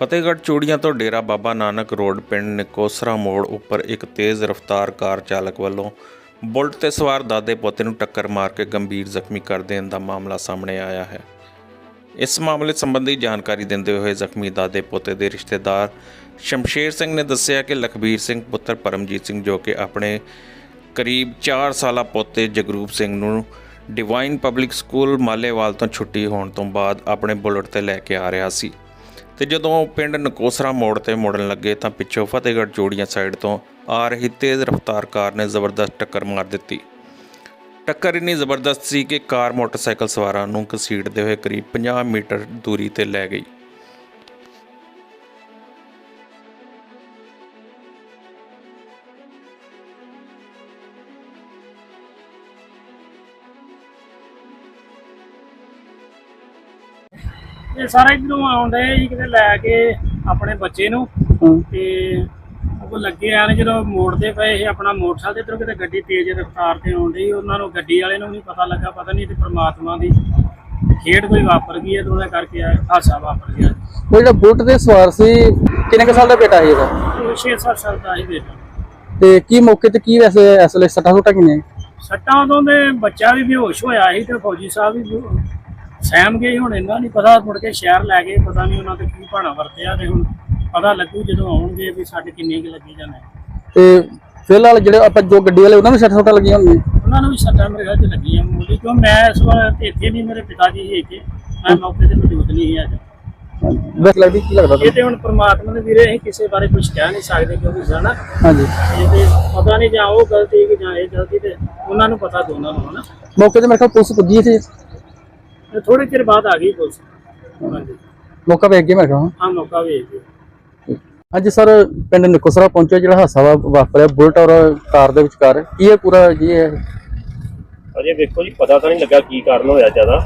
ਫਤਿਹਗੜ੍ਹ ਚੂੜੀਆਂ ਤੋਂ ਡੇਰਾ ਬਾਬਾ ਨਾਨਕ ਰੋਡ, ਪਿੰਡ ਨਿਕੋਸਰਾ ਮੋੜ ਉੱਪਰ ਇੱਕ ਤੇਜ਼ ਰਫ਼ਤਾਰ ਕਾਰ ਚਾਲਕ ਵੱਲੋਂ ਬੁਲਟ ਤੇ ਸਵਾਰ ਦਾਦੇ ਪੋਤੇ ਨੂੰ ਟੱਕਰ ਮਾਰ ਕੇ ਗੰਭੀਰ ਜ਼ਖਮੀ ਕਰ ਦੇਣ ਦਾ ਮਾਮਲਾ ਸਾਹਮਣੇ ਆਇਆ ਹੈ। ਇਸ ਮਾਮਲੇ ਸੰਬੰਧੀ ਜਾਣਕਾਰੀ ਦਿੰਦੇ ਹੋਏ ਜ਼ਖਮੀ ਦਾਦੇ ਪੋਤੇ ਦੇ ਰਿਸ਼ਤੇਦਾਰ ਸ਼ਮਸ਼ੇਰ ਸਿੰਘ ਨੇ ਦੱਸਿਆ ਕਿ ਲਖਬੀਰ ਸਿੰਘ ਪੁੱਤਰ ਪਰਮਜੀਤ ਸਿੰਘ ਜੋ ਕਿ ਆਪਣੇ ਕਰੀਬ 4 ਸਾਲਾ ਪੋਤੇ ਜਗਰੂਪ ਸਿੰਘ ਨੂੰ ਡਿਵਾਈਨ ਪਬਲਿਕ ਸਕੂਲ ਮਾਲੇਵਾਲ ਤੋਂ ਛੁੱਟੀ ਹੋਣ ਤੋਂ ਬਾਅਦ ਆਪਣੇ ਬੁਲਟ ਤੇ ਲੈ ਕੇ ਆ ਰਿਹਾ ਸੀ। ਤੇ ਜਦੋਂ ਪਿੰਡ ਨਕੋਸਰਾ ਮੋੜ ਤੇ ਮੁੜਨ ਲੱਗੇ ਤਾਂ ਪਿੱਛੋਂ ਫਤਿਹਗੜ੍ਹ ਜੋੜੀਆਂ ਸਾਈਡ ਤੋਂ ਆ ਰਹੀ ਤੇਜ਼ ਰਫ਼ਤਾਰ ਕਾਰ ਨੇ ਜ਼ਬਰਦਸਤ ਟੱਕਰ ਮਾਰ ਦਿੱਤੀ। ਟੱਕਰ ਇੰਨੀ ਜ਼ਬਰਦਸਤ ਸੀ ਕਿ ਕਾਰ ਮੋਟਰਸਾਈਕਲ ਸਵਾਰਾਂ ਨੂੰ ਘਸੀੜਦੇ ਹੋਏ ਕਰੀਬ 50 ਮੀਟਰ ਦੂਰੀ ਤੇ ਲੈ ਗਈ। ਇਹ ਸਾਰਾ ਇਧਰੋਂ ਆਉਂਦੇ ਜੀ ਕਿਤੇ ਲੈ ਕੇ ਆਪਣੇ ਬੱਚੇ ਨੂੰ। ਤੇ ਉਹ ਲੱਗੇ ਆਣ ਜਦੋਂ ਮੋੜਦੇ ਪਏ ਇਹ ਆਪਣਾ ਮੋਟਰਸਾਈਕਲ ਤੇ ਇਧਰੋਂ ਕਿਤੇ ਗੱਡੀ ਤੇਜ਼ ਰਫ਼ਤਾਰ ਤੇ ਆਉਂਦੀ ਉਹਨਾਂ ਨੂੰ ਗੱਡੀ ਵਾਲੇ ਨੂੰ ਨਹੀਂ ਪਤਾ ਲੱਗਾ ਪਤਾ ਨਹੀਂ ਤੇ ਪ੍ਰਮਾਤਮਾ ਦੀ ਖੇਡ ਕੋਈ ਵਾਪਰ ਗਈ ਹੈ ਤੇ ਉਹਦੇ ਕਰਕੇ ਹਾਦਸਾ ਵਾਪਰ ਗਿਆ। ਉਹ ਜਿਹੜਾ ਬੁਲਟ ਤੇ ਸਵਾਰ ਸੀ ਕਿੰਨੇ ਕੁ ਸਾਲ ਦਾ ਬੇਟਾ ਹੈ ਇਹਦਾ? ਉਹ 6-7 ਸਾਲ ਦਾ ਹੀ ਬੇਟਾ। ਤੇ ਕੀ ਮੌਕੇ ਤੇ ਕੀ ਵੈਸੇ ਇਸ ਸੱਟਾਂ ਸੁੱਟਾਂ ਕਿੰਨੇ ਸੱਟਾਂ ਉਦੋਂ ਦੇ ਬੱਚਾ ਵੀ ਬੇਹੋਸ਼ ਹੋਇਆ ਸੀ ਤੇ ਫੌਜੀ ਸਾਹਿਬ ਵੀ ਸਹਿਮ ਗਏ ਹੁਣ ਇਹਨਾਂ ਨਹੀਂ ਪਤਾ ਮੁੜ ਕੇ ਸ਼ਹਿਰ ਲੈ ਗਏ ਪਤਾ ਨਹੀਂ ਉਹਨਾਂ ਤੇ ਕੀ ਭਾਣਾ ਵਰਤਿਆ ਤੇ ਹੁਣ ਪਤਾ ਲੱਗੂ ਜਦੋਂ ਆਉਣਗੇ ਵੀ ਸਾਡੇ ਕਿੰਨੇ ਕੁ ਲੱਗੀ ਜਾਣੇ ਤੇ ਫਿਲਹਾਲ ਜਿਹੜੇ ਆਪਾਂ ਜੋ ਗੱਡੀ ਵਾਲੇ ਉਹਨਾਂ ਨੂੰ ਸੱਟਾਂ ਸੁੱਟਾਂ ਲੱਗੀਆਂ ਹੋਣਗੀਆਂ? ਉਹਨਾਂ ਨੂੰ ਵੀ ਸੱਟਾਂ ਮੇਰੇ ਖਿਆਲ 'ਚ ਲੱਗੀਆਂ ਮੂਲੀ ਕਿਉਂ ਮੈਂ ਇਸ ਵਾਰ ਤੇ ਇੱਥੇ ਨਹੀਂ ਮੇਰੇ ਪਿਤਾ ਜੀ ਸੀ ਇੱਥੇ ਮੈਂ ਮੌਕੇ ਤੇ ਮੌਜੂਦ ਨਹੀਂ ਸੀ ਅੱਜ। ਬਸ ਲੱਗਦੀ ਕੀ ਲੱਗਦਾ ਇਹ ਤੇ ਹੁਣ ਪ੍ਰਮਾਤਮਾ ਦੇ ਵੀਰੇ ਅਸੀਂ ਕਿਸੇ ਬਾਰੇ ਕੁਝ ਕਹਿ ਨਹੀਂ ਸਕਦੇ ਕਿਉਂਕਿ ਸਾਡਾ ਹਾਂਜੀ। ਇਹ ਤੇ ਪਤਾ ਨਹੀਂ ਜਾਂ ਉਹ ਗਲਤੀ ਕਿ ਜਾਂ ਇਹ ਗਲਤੀ ਤੇ ਉਹਨਾਂ ਨੂੰ ਪਤਾ ਦੋਨਾਂ ਨੂੰ ਹਨਾ। ਮੌਕੇ ਤੇ ਮੇਰੇ ਖਿਆਲ ਪੁਲਿਸ ਪੁੱਜੀ ਇੱਥੇ। ਥੋੜੇ ਚਿਰ ਬਾਅਦ ਆ ਗਈ ਪੁਲਿਸ। ਹਾਂਜੀ। ਮੌਕਾ ਵੇਖ ਕੇ ਮੇਰੇ ਖਿਆਲ ਹਾਂ ਮੌਕਾ ਵੇਖ ਕੇ। ਅੱਜ ਸਰ ਪਿੰਡ ਨਿਕੋਸਰਾ ਪਹੁੰਚਿਆ ਜਿਹੜਾ ਹਾਦਸਾ ਵਾ- ਵਾਪਰਿਆ ਬੁਲਟ ਔਰ ਕਾਰ ਦੇ ਵਿਚਕਾਰ। ਕੀ ਇਹ ਪੂਰਾ ਜੀ ਇਹ? ਅਜੇ ਵੇਖੋ ਜੀ ਪਤਾ ਤਾਂ ਨਹੀਂ ਲੱਗਾ ਕੀ ਕਾਰਨ ਹੋਇਆ ਜ਼ਿਆਦਾ।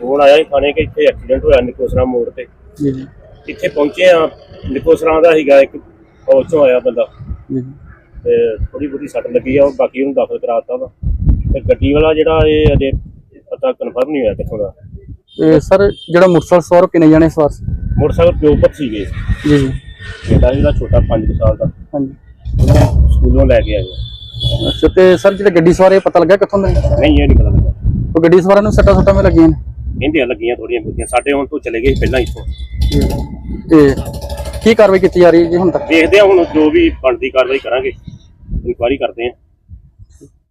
ਫੋਨ ਆਇਆ ਸੀ ਥਾਣੇ ਕਿ ਇੱਥੇ ਐਕਸੀਡੈਂਟ ਹੋਇਆ ਨਿਕੋਸਰਾ ਮੋੜ ਤੇ। ਜੀ ਜੀ। ਇੱਥੇ ਪਹੁੰਚੇ ਆ ਨਿਕੋਸਰਾ ਦਾ ਸੀਗਾ ਇੱਕ ਫੌਜ ਆਇਆ ਬੰਦਾ। ਜੀ ਤੇ ਥੋੜੀ ਬਹੁਤੀ ਸੱਟ ਲੱਗੀ ਆ ਬਾਕੀ ਉਹਨੂੰ ਦਾਖਲ ਕਰਾਤਾ ਵਾ। ਤੇ ਗੱਡੀ ਵਾਲਾ ਜਿਹੜਾ ਇਹ ਅਜੇ ਪਤਾ ਕਨਫਰਮ ਨਹੀਂ ਹੋਇਆ ਕਿੱਥੋਂ ਦਾ। ਤੇ ਸਰ ਜਿਹੜਾ ਮੋਟਰਸਾਈਕਲ ਸਵਾਰ ਉਹ ਕਿੰਨੇ ਜਾਣੇ ਸਵਾਰ ਸੀ? ਮੋਟਰਸਾਈਕਲ ਪਿਓ ਪੁੱਤ ਸੀਗੇ। ਜੀ ਜੀ। ਬੇਟਾ ਜਿਹੜਾ ਛੋਟਾ 5 ਸਾਲ ਦਾ। ਹਾਂਜੀ। ਉਹਨੂੰ ਸਕੂਲੋਂ ਲੈ ਕੇ ਆਏ। ਅੱਛਾ ਤੇ ਸਰ ਜਿਹੜੇ ਗੱਡੀ ਸਵਾਰ ਇਹ ਪਤਾ ਲੱਗਾ ਕਿੱਥੋਂ ਦੇ? ਨਹੀਂ ਇਹ ਨਹੀਂ ਪਤਾ ਲੱਗਾ। ਉਹ ਗੱਡੀ ਸਵਾਰਾਂ ਨੂੰ ਸੱਟਾਂ ਸੁੱਟਾਂ ਵੀ ਲੱਗੀਆਂ ਨੇ? ਕਹਿੰਦੇ ਲੱਗੀਆਂ ਥੋੜੀਆਂ ਬਹੁਤੀਆਂ। ਸਾਡੇ ਹੁਣ ਤੋਂ ਚਲੇ ਗਏ ਸੀ ਪਹਿਲਾਂ ਇੱਥੋਂ। ਤੇ ਕੀ ਕਾਰਵਾਈ ਕੀਤੀ ਜਾ ਰਹੀ ਹੈ ਜੀ ਹੁਣ ਤੱਕ? ਦੇਖਦੇ ਆ ਹੁਣ ਜੋ ਵੀ ਬਣਦੀ ਕਾਰਵਾਈ ਕਰਾਂਗੇ। ਇਨਕੁਆਰੀ ਕਰਦੇ ਆ